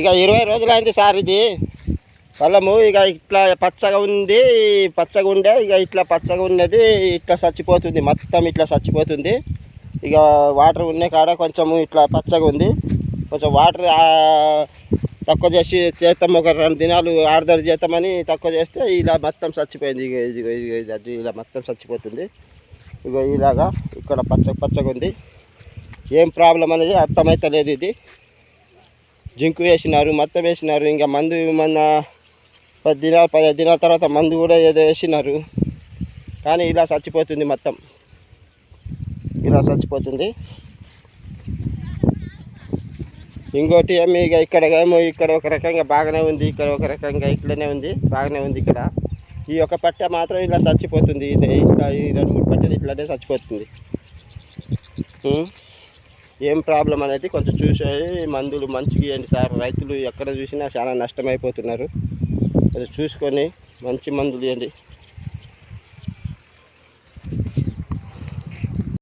ఇక ఇరవై రోజులైంది సార్ ఇది. పొలము ఇక ఇట్లా పచ్చగా ఉంది పచ్చగా ఉండే ఇక ఇట్లా పచ్చగా ఉన్నది ఇట్లా చచ్చిపోతుంది మొత్తం ఇట్లా చచ్చిపోతుంది. ఇక వాటర్ ఉన్న కాడ కొంచెం ఇట్లా పచ్చగా ఉంది. కొంచెం వాటర్ తక్కువ చేసి చేస్తాం ఒక రెండు దినాలు ఆర్డర్ చేస్తామని తక్కువ చేస్తే ఇలా మొత్తం చచ్చిపోయింది. ఇక ఇది ఇలా మొత్తం చచ్చిపోతుంది. ఇక ఇలాగా ఇక్కడ పచ్చ పచ్చగా ఉంది. ఏం ప్రాబ్లం అనేది అర్థమవుతలేదు ఇది. జింకు వేసినారు మొత్తం వేసినారు ఇంకా మందు మొన్న పది దినాలు పదిహేను దినాల తర్వాత మందు కూడా ఏదో వేసినారు. కానీ ఇలా చచ్చిపోతుంది మొత్తం. ఇలా చచ్చిపోతుంది. ఇంకోటి ఏమి ఇక ఇక్కడ ఏమో ఇక్కడ ఒక రకంగా బాగానే ఉంది ఇక్కడ ఒక రకంగా ఇట్లనే ఉంది బాగానే ఉంది ఇక్కడ. ఈ ఒక పట్టె మాత్రం ఇలా చచ్చిపోతుంది ఇట్లా ఈ రెండు మూడు పట్టెలు ఇట్లానే చచ్చిపోతుంది. ఏం ప్రాబ్లం అనేది కొంచెం చూసి మందులు మంచిగా ఇవ్వండి సార్. రైతులు ఎక్కడ చూసినా చాలా నష్టమైపోతున్నారు. అది చూసుకొని మంచి మందులు ఇవ్వండి.